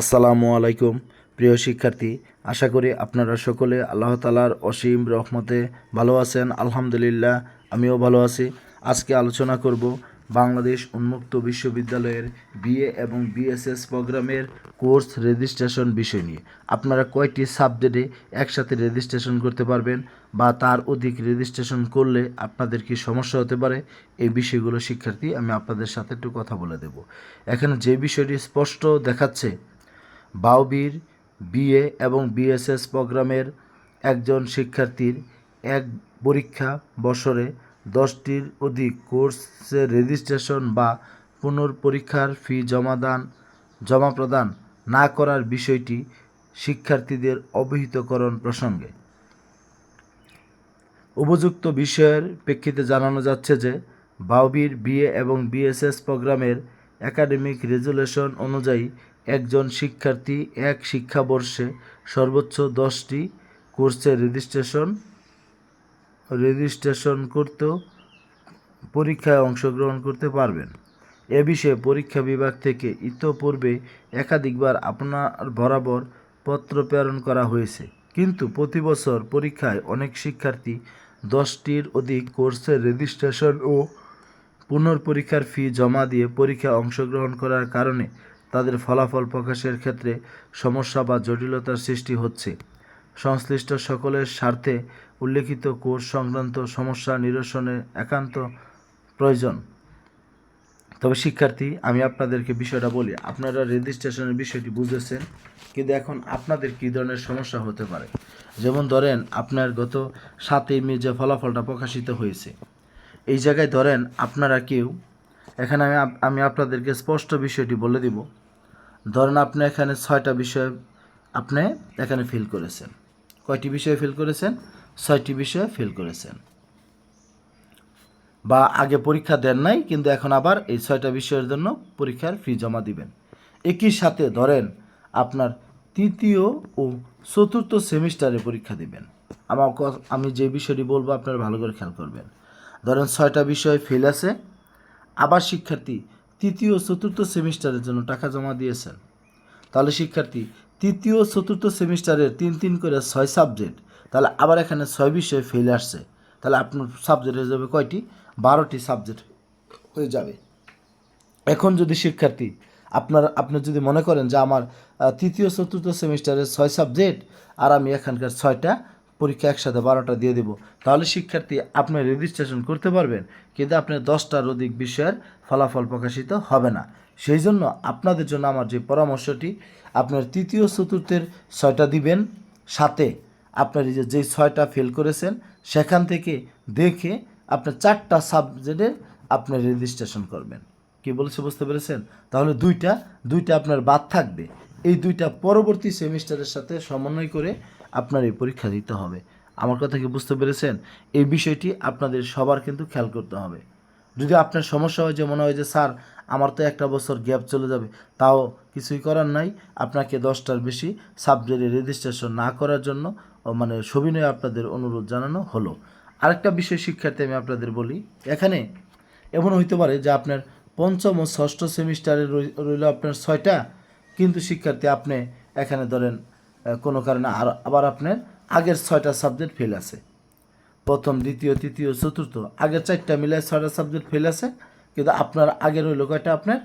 আসসালামু আলাইকুম, প্রিয় শিক্ষার্থী। আশা করি আপনারা সকলে আল্লাহ তালার অসীম রহমতে ভালো আছেন। আলহামদুলিল্লাহ, আমিও ভালো আছি। আজকে আলোচনা করব বাংলাদেশ উন্মুক্ত বিশ্ববিদ্যালয়ের বিএ এবং বিএসএস প্রোগ্রামের কোর্স রেজিস্ট্রেশন বিষয় নিয়ে। আপনারা কয়টি সাবজেক্টে একসাথে রেজিস্ট্রেশন করতে পারবেন বা তার অধিক রেজিস্ট্রেশন করলে আপনাদের কি সমস্যা হতে পারে, এই বিষয়গুলো শিক্ষার্থী, আমি আপনাদের সাথে একটু কথা বলে দেব। এখানে যে বিষয়টি স্পষ্ট দেখাচ্ছে বাউবির বিএ এবং বিএসএস প্রোগ্রামের একজন শিক্ষার্থীর এক পরীক্ষা বছরে দশটির অধিক কোর্সে রেজিস্ট্রেশন বা পুনর্পরীক্ষার ফি জমাদান, জমা প্রদান না করার বিষয়টি শিক্ষার্থীদের অবহিতকরণ প্রসঙ্গে। উপযুক্ত বিষয়ের প্রেক্ষিতে জানানো যাচ্ছে যে, বাউবির বিএ এবং বিএসএস প্রোগ্রামের একাডেমিক রেজুলেশন অনুযায়ী একজন শিক্ষার্থী এক শিক্ষাবর্ষে সর্বোচ্চ দশটি কোর্সে রেজিস্ট্রেশন রেজিস্ট্রেশন করতেও পরীক্ষায় অংশগ্রহণ করতে পারবেন। এ বিষয়ে পরীক্ষা বিভাগ থেকে ইতোপূর্বে একাধিকবার আপনার বরাবর পত্র প্রেরণ করা হয়েছে। কিন্তু প্রতি বছর পরীক্ষায় অনেক শিক্ষার্থী দশটির অধিক কোর্সের রেজিস্ট্রেশন ও পুনর্পরীক্ষার ফি জমা দিয়ে পরীক্ষায় অংশগ্রহণ করার কারণে তাদের ফলাফল প্রকাশের ক্ষেত্রে সমস্যা বা জটিলতার সৃষ্টি হচ্ছে। সংশ্লিষ্ট সকলের স্বার্থে উল্লেখিত কোর্স সংক্রান্ত সমস্যা নিরসনে একান্ত প্রয়োজন। তবে শিক্ষার্থী, আমি আপনাদেরকে বিষয়টা বলি। আপনারা রেজিস্ট্রেশনের বিষয়টি বুঝেছেন, কিন্তু এখন আপনাদের কী ধরনের সমস্যা হতে পারে? যেমন ধরেন, আপনার গত সাতই মে যে ফলাফলটা প্রকাশিত হয়েছে, এই জায়গায় ধরেন আপনারা কেউ, এখানে আমি আমি আপনাদেরকে স্পষ্ট বিষয়টি বলে দিব। ধরেন আপনি এখানে ছয়টা বিষয় আপনি এখানে ফিল করেছেন। কয়টি বিষয়ে ফিল করেছেন? ছয়টি বিষয়ে ফিল করেছেন। বা আগে পরীক্ষা দেন নাই, কিন্তু এখন আবার এই ছয়টা বিষয়ের জন্য পরীক্ষার ফি জমা দিবেন। একই সাথে ধরেন আপনার তৃতীয় ও চতুর্থ সেমিস্টারে পরীক্ষা দিবেন। আমার আমি যে বিষয়টি বলব, আপনারা ভালো করে খেয়াল করবেন। ধরেন ছয়টা বিষয় ফেল আছে। আবার শিক্ষার্থী তৃতীয় চতুর্থ সেমিস্টারের জন্য টাকা জমা দিয়েছেন। তাহলে শিক্ষার্থী, তৃতীয় চতুর্থ সেমিস্টারের তিন তিন করে ছয় সাবজেক্ট, তাহলে আবার এখানে ছয় বিষয়ে ফেল আসছে। তাহলে আপনার সাবজেক্ট হয়ে যাবে কয়টি? বারোটি সাবজেক্ট হয়ে যাবে। এখন যদি শিক্ষার্থী, আপনার, আপনি যদি মনে করেন যে আমার তৃতীয় চতুর্থ সেমিস্টারের ছয় সাবজেক্ট আর আমি এখানকার ছয়টা পরীক্ষা একসাথে বারোটা দিয়ে দেবো। তাহলে শিক্ষার্থী আপনি রেজিস্ট্রেশন করতে পারবেন, কিন্তু আপনার দশটার অধিক বিষয়ের ফলাফল প্রকাশিত হবে না। সেই জন্য আপনাদের জন্য আমার যে পরামর্শটি, আপনার তৃতীয় চতুর্থের ছয়টা দিবেন, সাথে আপনার এই যে, যেই ছয়টা ফেল করেছেন, সেখান থেকে দেখে আপনার চারটা সাবজেক্টে আপনার রেজিস্ট্রেশন করবেন। কি বলেছে, বুঝতে পেরেছেন? তাহলে দুইটা দুইটা আপনার বাদ থাকবে। এই দুইটা পরবর্তী সেমিস্টারের সাথে সমন্বয় করে আপনার এই পরীক্ষা দিতে হবে। আমার কথা কি বুঝতে পেরেছেন? এই বিষয়টি আপনাদের সবার কিন্তু খেয়াল করতে হবে। যদি আপনার সমস্যা হয়, যে মনে হয় যে, স্যার, আমার তো একটা বছর গ্যাপ চলে যাবে। তাও কিছুই করার নাই। আপনাকে দশটার বেশি সাবজেক্টে রেজিস্ট্রেশন না করার জন্য মানে সবিনয়ে আপনাদের অনুরোধ জানানো হলো। আরেকটা বিষয় শিক্ষার্থী আমি আপনাদের বলি, এখানে এমন হইতে পারে যে, আপনার পঞ্চম ও ষষ্ঠ সেমিস্টারে রইল আপনার ছয়টা কিন্তু শিক্ষার্থী, আপনি এখানে ধরেন কোনো কারণে আর আবার আপনার আগের ছয়টা সাবজেক্ট ফেল আছে। প্রথম, দ্বিতীয়, তৃতীয়, চতুর্থ, আগের চারটা মিলে ছয়টা সাবজেক্ট ফেল আছে, কিন্তু আপনার আগের রইল কয়টা আপনার?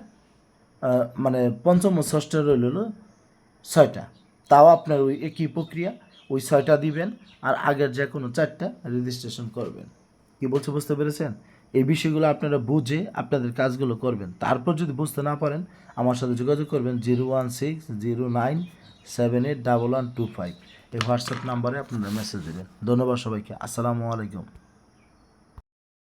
মানে পঞ্চম ও ষষ্ঠ রইল ছয়টা। তাও আপনার ওই একই প্রক্রিয়া, ওই ছয়টা দিবেন আর আগের যে কোনো চারটা রেজিস্ট্রেশন করবেন। কি বলছে বুঝতে পেরেছেন? এই বিষয়গুলো আপনারা বুঝে আপনাদের কাজগুলো করবেন। তারপর যদি বুঝতে না পারেন, আমার সাথে যোগাযোগ করবেন zero one six zero nine seven eight double one two five. এই হোয়াটসঅ্যাপ নাম্বারে আপনারা মেসেজ দেবেন। ধন্যবাদ সবাইকে। আসসালামু আলাইকুম।